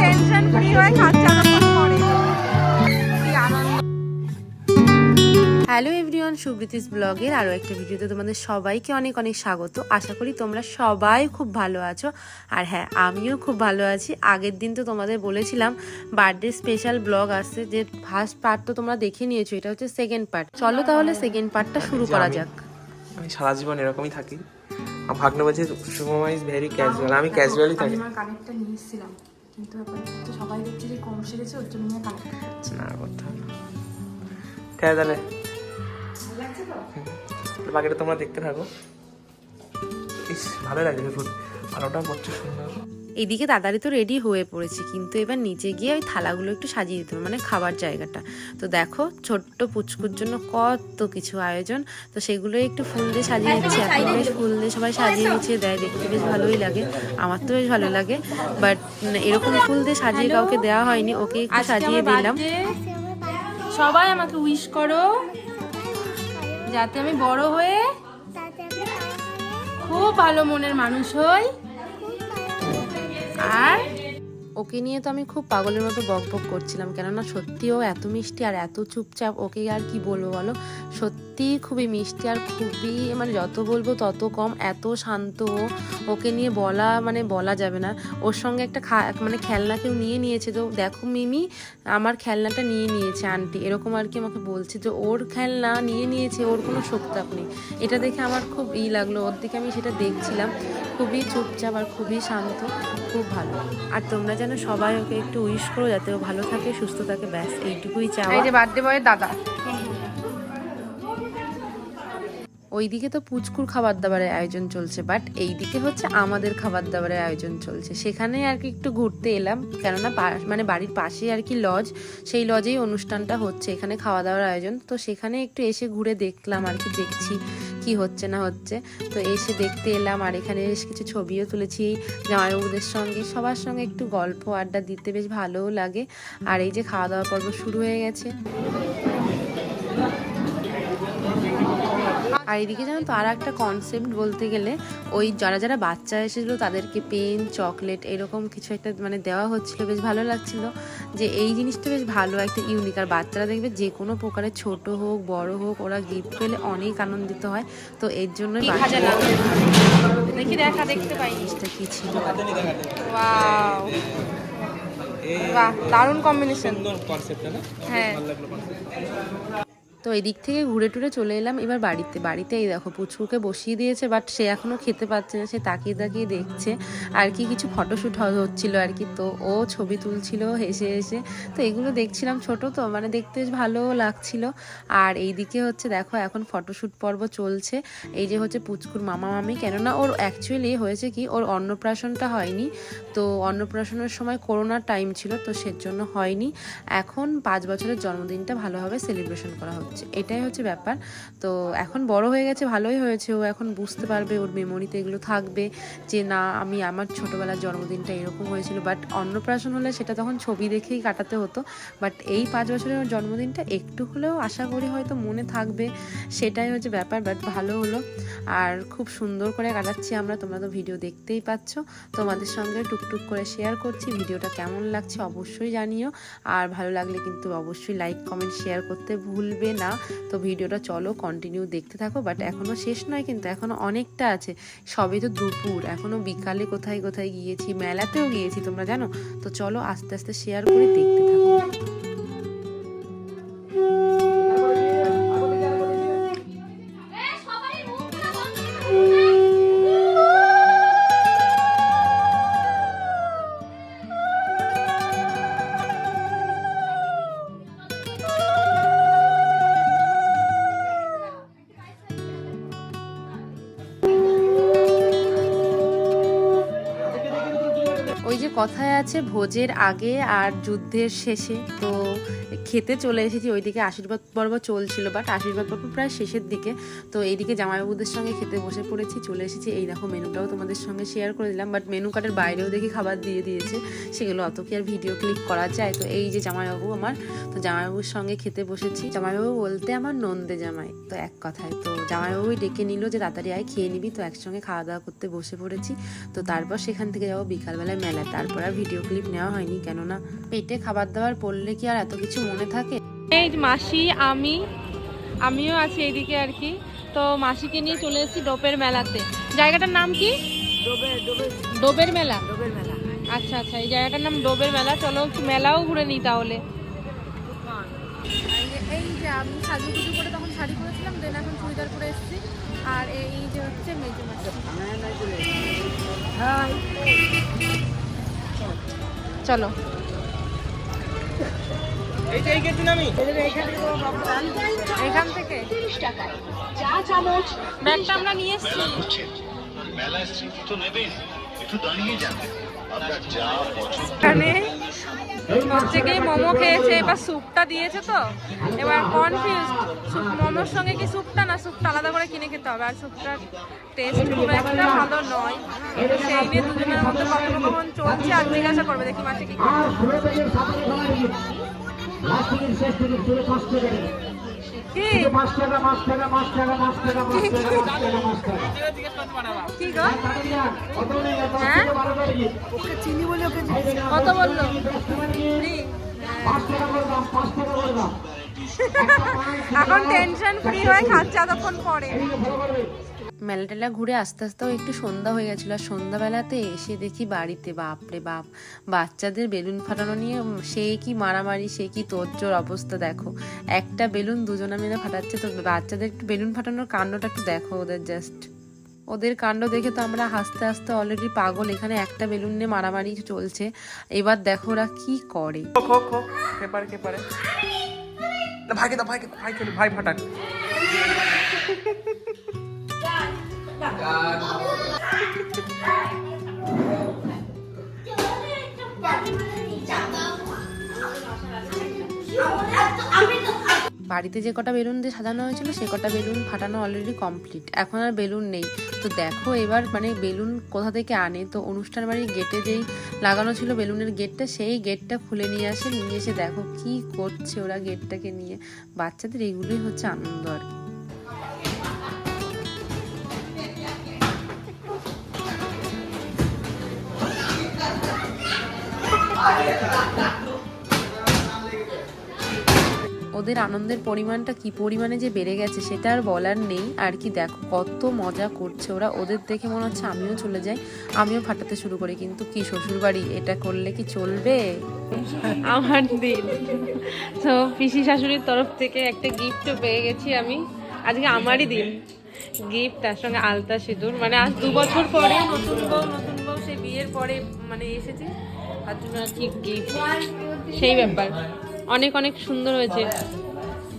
Tension free হয়ে খাচ্ছে hello everyone সুব্রীতিস ব্লগের আরও একটা ভিডিওতে তোমাদের সবাইকে অনেক অনেক স্বাগত। আশা করি তোমরা সবাই খুব ভালো আছো। আর হ্যাঁ আমিও খুব ভালো আছি। আগের দিন তো তোমাদের বলেছিলাম বার্থডে স্পেশাল ব্লগ আসছে যে ফার্স্ট পার্ট তো তোমরা দেখে নিয়েছো এটা হচ্ছে সেকেন্ড পার্ট চলো তাহলে সেকেন্ড পার্টটা শুরু করা যাক। আমি সারা জীবন এরকমই থাকি। ভাগ্নে বলছে শুভমা ইজ ভেরি ক্যাজুয়াল আমি ক্যাজুয়ালি থাকি। আমার কানেক্টটা নিয়ে এসেছিলাম। কিন্তু তো সবাই দেখছে যে কম সেরেছে ওর জন্য নিয়ে কানেক্ট করছে না করতে হবে। ঠিক আছে তাহলে। বাকিটা তোমরা দেখতে থাকো। ইস ভালো লাগছে ফুল ওটা পড়ছে সুন্দর। এইদিকে তাড়াতাড়ি তো রেডি হয়ে পড়েছি কিন্তু এবার নিচে গিয়ে ওই থালাগুলো একটু সাজিয়ে দিতে হবে মানে খাবার জায়গাটা। তো দেখো ছোট্ট পুচকুর জন্য কত কিছু আয়োজন। তো সেগুলো একটু ফুল দিয়ে সাজিয়ে দিচ্ছি। এখন বেশ ফুল দিয়ে সবাই সাজিয়ে গুছিয়ে দেয় দেখতে বেশ ভালোই লাগে। আমার তো বেশ ভালো লাগে বাট এরকম ফুল দিয়ে সাজিয়ে কাউকে দেওয়া হয়নি ওকে একটু সাজিয়ে দিলাম। সবাই আমাকে উইশ করো যাতে আমি বড় হয়ে খুব ভালো মনের মানুষ হই। আর? ওকে নিয়ে তো আমি খুব পাগলের মতো বক বক করছিলাম, কেননা সত্যি ও এত মিষ্টি আর এত চুপচাপ, ওকে আর কি বলব বলো? সত্যি খুবই মিষ্টি আর খুবই মানে যত বলব তত কম, এত শান্ত ও, ওকে নিয়ে বলা মানে বলা যাবে না। ওর সঙ্গে একটা মানে খেলনা কেউ নিয়ে নিয়েছে তো, দেখো মিমি, আমার খেলনাটা নিয়ে নিয়েছে আন্টি। এরকম আর কি আমাকে বলছে যে, ওর খেলনা নিয়ে নিয়েছে, ওর কোনো শোকতাপ নেই। এটা দেখে আমার খুব ই লাগল। ওর দিকে আমি সেটা দেখছিলাম। খুবই চুপচাপ আর খুবই শান্ত খুব ভালো। আর তোমরা যেন সবাই ওকে একটু উইশ করো যাতে ও ভালো থাকে সুস্থ থাকে ব্যাস এইটুকুই চাওয়া। এই যে বার্থডে বয়ের দাদা। ওইদিকে তো পুচকুর খাবার দাবারের আয়োজন চলছে বাট এইদিকে হচ্ছে আমাদের খাবার দাবারের আয়োজন চলছে। সেখানে আর কি একটু ঘুরতে এলাম কেননা মানে বাড়ির পাশেই আর কি লজ সেই লজেই অনুষ্ঠানটা হচ্ছে এখানে খাওয়া দাওয়ার আয়োজন। তো সেখানে একটু এসে ঘুরে দেখলাম আর কি দেখছি কি হচ্ছে না হচ্ছে। তো এসে দেখতে এলাম আর এখানে বেশ কিছু ছবিও তুলেছি। জামাইবাবুদের সঙ্গে, সবার সঙ্গে একটু গল্প, আড্ডা দিতে বেশ ভালোও লাগে। আর এই যে খাওয়া দাওয়া পর্ব শুরু হয়ে গেছে। আর এদিকে জানো তো আর একটা কনসেপ্ট বলতে গেলে ওই যারা যারা বাচ্চা এসেছিল তাদেরকে পেন চকলেট এরকম কিছু একটা মানে দেওয়া হচ্ছিল বেশ ভালো লাগছিল। যে এই জিনিসটা বেশ ভালো একটা ইউনিক আর বাচ্চারা দেখবে যে কোনো প্রকারের ছোট হোক বড় হোক ওরা গিফট পেলে অনেক আনন্দিত হয়। তো এর জন্যই বাচ্চারা দেখি দেখা দেখতে পাই। জিনিসটা কি ছিল? ওয়াও। বাহ দারুণ কম্বিনেশন হ্যাঁ। তো এই দিক থেকে ঘুরে টুরে চলে এলাম এবার বাড়িতে। বাড়িতে এই দেখো পুচকুকে বসিয়ে দিয়েছে বাট সে এখনও খেতে পাচ্ছে না, সে তাকিয়ে তাকিয়ে দেখছে। আর কি কিছু ফটোশ্যুট হচ্ছিল আর কি, তো ও ছবি তুলছিল হেসে হেসে। তো এগুলো দেখছিলাম ছোট, তো মানে দেখতে বেশ ভালোও লাগছিল। আর এই দিকে হচ্ছে দেখো এখন ফটোশ্যুট পর্ব চলছে। এই যে হচ্ছে পুচকুর মামা মামি, কেননা ওর অ্যাকচুয়ালি হয়েছে কি, ওর অন্নপ্রাশনটা হয়নি। তো অন্নপ্রাশনের সময় করোনার টাইম ছিল, তো সেজন্য হয়নি। এখন পাঁচ বছরের জন্মদিনটা ভালোভাবে সেলিব্রেশন করা হচ্ছে। এটাই হচ্ছে ব্যাপার। তো এখন বড় হয়ে গেছে, ভালোই হয়েছে। ও এখন বুঝতে পারবে, ওর মেমোরিতে এগুলো থাকবে যে, না, আমি আমার ছোটোবেলার জন্মদিনটা এরকম হয়েছিল। বাট অন্নপ্রাশন হলে সেটা তখন ছবি দেখেই কাটাতে হতো। বাট এই পাঁচ বছরের ওর জন্মদিনটা একটু হলেও আশা করি হয়তো মনে থাকবে, সেটাই হচ্ছে ব্যাপার। বাট ভালো হলো। আর খুব সুন্দর করে কাটাচ্ছি আমরা, তোমরা তো ভিডিও দেখতেই পাচ্ছ। তোমাদের সঙ্গে টুকটুক করে শেয়ার করছি, ভিডিওটা কেমন লাগছে অবশ্যই জানিও। আর ভালো লাগলে কিন্তু অবশ্যই লাইক কমেন্ট শেয়ার করতে ভুলবে না, তো ভিডিওটা চলো কন্টিনিউ দেখতে থাকো বাট এখনও শেষ নয় কিন্তু এখনও অনেকটা আছে। সবে তো দুপুর, এখনও বিকালে কোথায় কোথায় গিয়েছি, মেলাতেও গিয়েছি, তোমরা জানো? তো চলো আস্তে আস্তে শেয়ার করে দেখতে থাকো। কথায় আছে ভোজের আগে আর যুদ্ধের শেষে। তো খেতে চলে এসেছি, ওইদিকে আশীর্বাদ পর্ব চলছিল বাট আশীর্বাদ পর্ব প্রায় শেষের দিকে। তো এইদিকে জামাইবাবুদের সঙ্গে খেতে বসে পড়েছি, চলে এসেছি। এই দেখো মেনুটাও তোমাদের সঙ্গে শেয়ার করে দিলাম বাট মেনু কার্ডের বাইরেও দেখি খাবার দিয়ে দিয়েছে, সেগুলো অত কি আর ভিডিও ক্লিপ করা যায়? তো এই যে জামাইবাবু আমার, তো জামাইবাবুর সঙ্গে খেতে বসেছি। জামাইবাবু বলতে আমার নন্দে জামাই, তো এক কথায়। তো জামাইবাবুই ডেকে নিল যে, তাড়াতাড়ি আয়, খেয়ে নিবি। তো একসঙ্গে খাওয়া দাওয়া করতে বসে পড়েছি। তো তারপর সেখান থেকে যাব বিকালবেলায় মেলা তারপর আর ভিডিও ক্লিপ নেওয়া হয়নি কেননা পেটে খাবার দাবার পড়লে কি আর এত কিছু মনে থাকে? এই যে মাসি আমি আমিও আছি এইদিকে আর কি। তো মাসিকে নিয়ে চলে এসেছি ডোপের মেলাতে। জায়গাটার নাম কি? ডোবের মেলা? আচ্ছা আচ্ছা এই জায়গাটার নাম ডোবের মেলা। চলো মেলাও ঘুরে নিই তাহলে। এই যে আমি সাজুগুজু করে তখন শাড়ি পরেছিলাম দেন এখন চুড়িদার পরে এসেছি। আর এই যে হচ্ছে মেজো মাসি। চলো। এখান থেকে। ব্যাগটা আমরা নিয়ে এসেছি। করছেন। মেলায় স্মৃতি তো নেবেন একটু দাঁড়িয়ে যাবেন আপনার যা পছন্দ। হচ্ছে মোমো খেয়েছে, এবার স্যুপটা দিয়েছে তো। এবার কনফিউজ স্যুপ মোমোর সঙ্গে কি স্যুপটা না? স্যুপটা আলাদা করে কিনে খেতে হবে। আর স্যুপটার টেস্ট খুব একটা ভালো নয়। সেই নিয়ে দুজনের মধ্যে কখন চলছে। আর জিজ্ঞাসা করবে, দেখি মাসে কি কি? কি গো? কত বলল। এখন টেনশন ফ্রি হয়ে খাচ্ছে এতক্ষণ পরে। মেলা টেলা ঘুরে আস্তে আস্তেও একটু সন্ধ্যা হয়ে গেছিল। আর সন্ধ্যাবেলাতে এসে দেখি বাড়িতে, বাপরে বাপ, বাচ্চাদের বেলুন ফাটানো নিয়ে সে কি মারামারি, সে কি তোরজোর অবস্থা দেখো। একটা বেলুন দুজনা মিলে ফাটাচ্ছে। তো বাচ্চাদের একটু বেলুন ফাটানোর কাণ্ডটা একটু দেখো ওদের জাস্ট ওদের কাণ্ড দেখে তো আমরা হাসতে হাসতে অলরেডি পাগল। এখানে একটা বেলুন নিয়ে মারামারি চলছে। এবার দেখো ওরা কি করে। ভাই ভাই বাড়িতে যে কটা বেলুন দিয়ে সাজানো হয়েছিল, সে কটা বেলুন ফাটানো অলরেডি কমপ্লিট এখন আর বেলুন নেই। তো দেখো এবার মানে বেলুন কোথা থেকে আনে? তো অনুষ্ঠান বাড়ির গেটে যেই লাগানো ছিল বেলুনের গেটটা সেই গেটটা খুলে নিয়ে আসে। নিয়ে এসে দেখো কি করছে ওরা গেটটাকে নিয়ে। বাচ্চাদের এগুলোই হচ্ছে আনন্দ আর কি। ওদের আনন্দের পরিমাণটা কি পরিমাণে যে বেড়ে গেছে সেটা আর বলার নেই। আর কি দেখো, কত মজা করছে ওরা। ওদের দেখে মনে হচ্ছে আমিও চলে যাই। আমিও ফাটাতে শুরু করি। কিন্তু কি শ্বশুর বাড়ি এটা করলে কি চলবে? আমার দিন। তো পিসি শাশুড়ির তরফ থেকে একটা গিফটও পেয়ে গেছি আমি। আজকে আমারই দিন। গিফট তার সঙ্গে আলতা সিঁদুর। মানে আজ দু বছর পরে নতুন বউ নতুন বউ সেই বিয়ের পরে মানে এসেছে। সেই ব্যাপার। অনেক অনেক সুন্দর হয়েছে।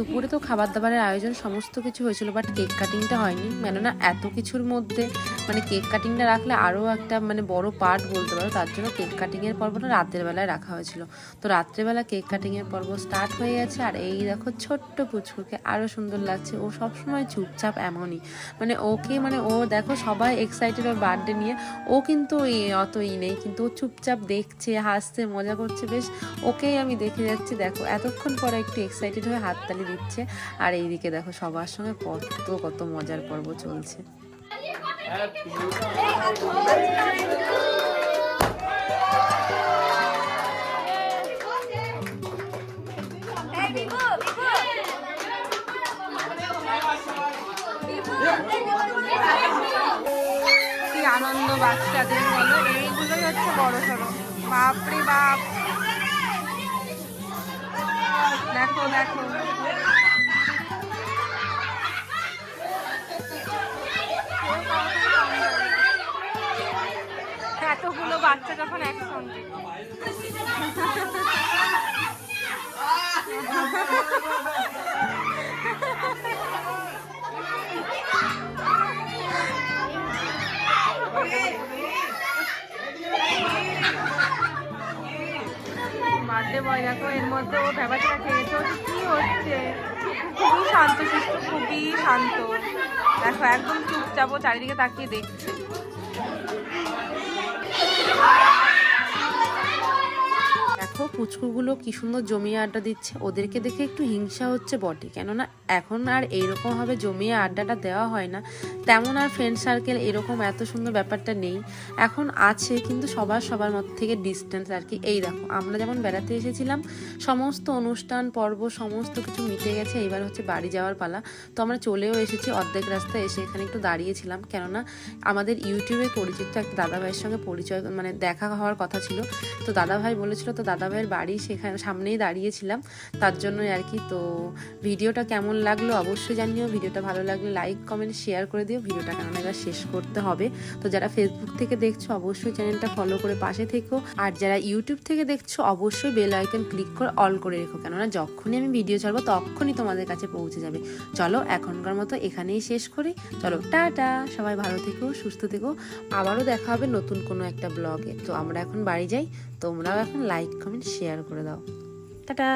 দুপুরে তো খাবার দাবারের আয়োজন সমস্ত কিছু হয়েছিল বাট কেক কাটিংটা হয়নি। কেননা এত কিছুর মধ্যে মানে কেক কাটিংটা রাখলে আরও একটা মানে বড় পার্ট বলতে পারো, তার জন্য কেক কাটিংয়ের পর্বটা রাতের বেলায় রাখা হয়েছিল। তো রাত্রেবেলা কেক কাটিংয়ের পর্ব স্টার্ট হয়ে গেছে, আর এই দেখো ছোট্ট পুচকুকে আরও সুন্দর লাগছে। ও সবসময় চুপচাপ এমনই। মানে ওকে মানে ও দেখো সবাই এক্সাইটেড ওর বার্থডে নিয়ে। ও কিন্তু অত ই নেই, কিন্তু ও চুপচাপ দেখছে, হাসছে, মজা করছে। বেশ, ওকেই আমি দেখে যাচ্ছি। দেখো, এতক্ষণ পরে একটু এক্সাইটেড হয়ে হাততালি দিচ্ছে। আর এইদিকে দেখো সবার সঙ্গে কত কত মজার পর্ব চলছে। কি আনন্দ বাচ্চাদের বলো? এইগুলোই হচ্ছে বড় সড়ো। বাপরে বাপ। দেখো দেখো। এতগুলো বাচ্চা যখন একসঙ্গে। বয় দেখো এর মধ্যে ও কি হচ্ছে খুবই শান্ত সুস্থ খুবই শান্ত। দেখো একদম চুপচাপ চারিদিকে তাকিয়ে দেখছে। দেখো পুচকুগুলো কি সুন্দর জমিয়ে আড্ডা দিচ্ছে। ওদেরকে দেখে একটু হিংসা হচ্ছে বটে। কেননা এখন আর এইরকমভাবে জমিয়ে আড্ডাটা দেওয়া হয় না। তেমন আর ফ্রেন্ড সার্কেল এরকম এত সুন্দর ব্যাপারটা নেই। এখন আছে কিন্তু সবার সবার মধ্যে থেকে ডিস্টেন্স আর কি। এই দেখো, আমরা যেমন বেড়াতে এসেছিলাম, সমস্ত অনুষ্ঠান, পর্ব, সমস্ত কিছু মিটে গেছে। এবার হচ্ছে বাড়ি যাওয়ার পালা। তো আমরা চলেও এসেছি অর্ধেক রাস্তায় এসে এখানে একটু দাঁড়িয়েছিলাম। কেননা আমাদের ইউটিউবে পরিচিত একটা দাদাভাইয়ের সঙ্গে পরিচয় মানে দেখা হওয়ার কথা ছিল। তো দাদাভাই বলেছিল, তো দাদাভাইয়ের বাড়ি সেখানে সামনেই দাঁড়িয়েছিলাম। তার জন্যই আর কি। তো ভিডিওটা কেমন লাগল অবশ্যই জানিও। ভিডিওটা ভালো লাগলে লাইক কমেন্ট শেয়ার করে দিও। ভিডিওটা কেননা এবার শেষ করতে হবে। তো যারা ফেসবুক থেকে দেখছ অবশ্যই চ্যানেলটা ফলো করে পাশে থেকো। আর যারা ইউটিউব থেকে দেখছ অবশ্যই বেল আইকন ক্লিক করে অল করে রেখো। কেননা যখনই আমি ভিডিও ছাড়বো তখনই তোমাদের কাছে পৌঁছে যাবে। চলো এখনকার মতো এখানেই শেষ করি। চলো টাটা। সবাই ভালো থেকো, সুস্থ থেকো। আবারও দেখা হবে নতুন কোনো একটা ব্লগে তো আমরা এখন বাড়ি যাই। তোমরাও এখন লাইক কমেন্ট শেয়ার করে দাও টাটা